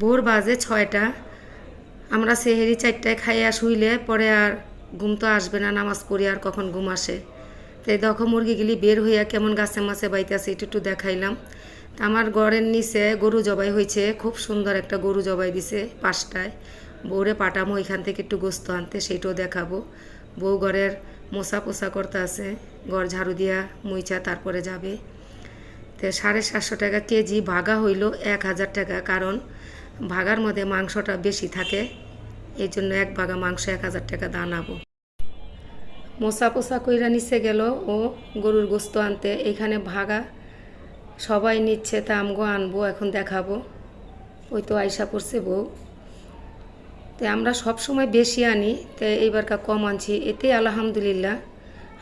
ভোর বাজে ছয়টা। আমরা সেহেরি চারটায় খাইয়া শুইলে পরে আর ঘুম তো আসবে না, নামাজ পড়ি আর কখন ঘুম আসে। তো দেখো মুরগিগুলি বের হইয়া কেমন গাছে মাছে বাইতেছে, একটু একটু দেখাইলাম। আমার ঘরের নিচে গরু জবাই হয়েছে খুব সুন্দর একটা গরু জবাই দিছে পাঁচটায়। বউরে পাঠামো ওইখান থেকে একটু গোস্ত আনতে, সেইটাও দেখাবো। বউ ঘরের মোছা পোছা করতে আছে, ঘর ঝাড়ু দিয়া মুইচা তারপরে যাবে। তো সাড়ে সাতশো টাকা কেজি ভাগা হইল এক হাজার টাকা, কারণ ভাগার মধ্যে মাংসটা বেশি থাকে, এই জন্য এক ভাগা মাংস এক হাজার টাকা দানাবো মোসা পোসা কইরা নিচে গেল ও গরুর গোস্ত আনতে। এখানে ভাগা সবাই নিচ্ছে, তা আমগো আনব, এখন দেখাবো। ওই তো আয়সা পড়ছে বউ। তো আমরা সব সময় বেশি আনি, তো এইবারকা কম আনছি। এতে আলহামদুলিল্লাহ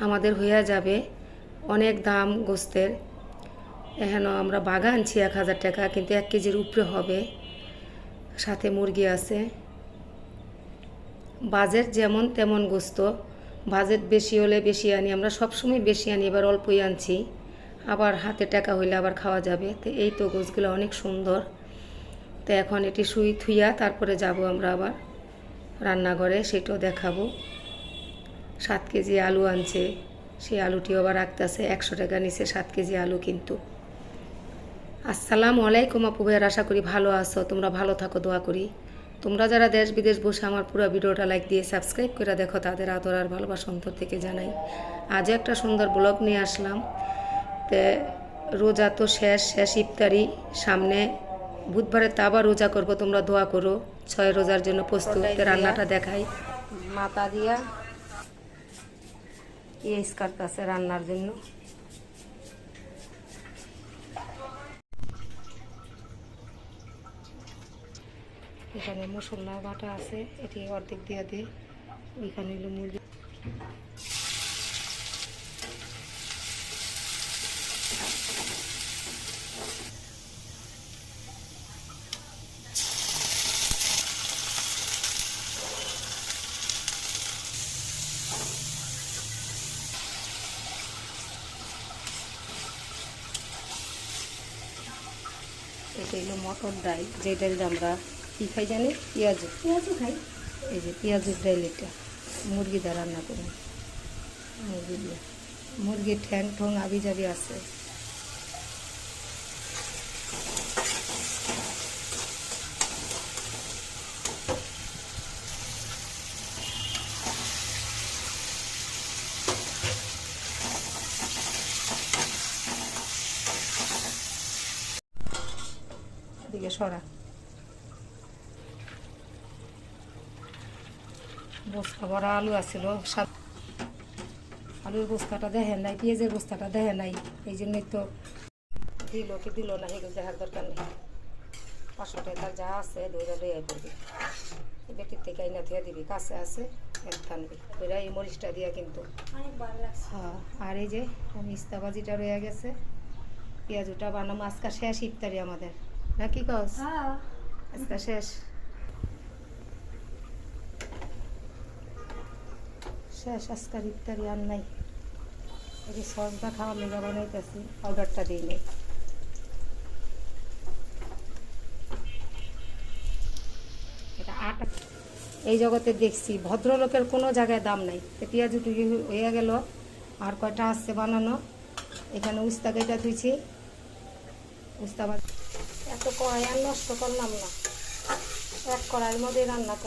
আমাদের হইয়া যাবে অনেক দাম গোস্তের। এখানে আমরা বাগা আনছি এক হাজার টাকা, কিন্তু এক কেজির উপরে হবে। সাথে মুরগি আছে। বাজেট যেমন তেমন গোস্ত। বাজেট বেশি হলে বেশি আনি। আমরা সবসময় বেশি আনি, এবার অল্পই আনছি। আবার হাতে টাকা হইলে আবার খাওয়া যাবে। তো এই তো গোছগুলো অনেক সুন্দর। তো এখন এটি শুই থুইয়া তারপরে যাব আমরা আবার রান্নাঘরে, সেটাও দেখাবো। সাত কেজি আলু আনছে। সেই আলুটিও আবার রাখতেছে। একশো টাকা নিচে সাত কেজি আলু কিন্তু। আসসালামু আলাইকুম আপু ভাইয়ার আশা করি ভালো আছো। তোমরা ভালো থাকো দোয়া করি। তোমরা যারা দেশ বিদেশ বসে আমার পুরো ভিডিওটা লাইক দিয়ে সাবস্ক্রাইব করে দেখো তাদের আদর আর ভালোবাসা অন্তর থেকে জানাই। আজও একটা সুন্দর ব্লগ নিয়ে আসলাম। তে রোজা তো শেষ শেষ ইফতারি। সামনে বুধবারে তা আবার রোজা করব তোমরা দোয়া করো। ছয় রোজার জন্য প্রস্তুত। রান্নাটা দেখাই। মাতা দিয়া ইয়েস কাটতেছে রান্নার জন্য। এখানে মশলা বাটা আছে, এটি অর্ধেক দিয়ে দে ওইখানে হলো মুরগি। এটা হলো মটর ডাল যে আমরা কী খাই জানি? পেঁয়াজ। পেঁয়াজও খাই। এই যে পেঁয়াজের ডাল এটা মুরগি দিয়ে রান্না করুন মুরগি দিয়ে। মুরগির ঠ্যাং ঠং আবি যাবি আছে। এদিকে সরা। বস্তা ভরা আলু আছিল সাত আলুর বস্তাটা দেখে নাই পেঁয়াজের বস্তাটা দেখে নাই এই জন্যই তো দিল কি দিল না সেগুলো দেখার দরকার নেই। পাঁচশো টাকা যা আছে দইরা দইয়া করবি বেটির থেকে আইনা ধুয়ে দিবি কাছে আছে এক টানবি। দইরা এই মরিচটা দিয়া কিন্তু। হ্যাঁ আর এই যে মিস্তাবাজিটা রয়ে গেছে। পেঁয়াজুটা বানাবো আজকে শেষ ইফতারি আমাদের। না কি কস? হ্যাঁ। আজকে শেষ। শেষ, আজকার ইফতারি আর নাই। এই যে সসটা খাওয়ার লেগে বানাইতেছি, পাউডারটা দিই নেই এটা এই জগতে দেখছি, ভদ্রলোকের কোনো জায়গায় দাম নাই। পেঁয়াজ টুকি হয়ে গেল, আর কয়টা আসছে বানানো? এখানে উস্তা কেটা ধুইছি। উস্তা এত কড়াই আর নষ্ট করলাম না। এক কড়াইয়ের মধ্যে রান্না করলাম।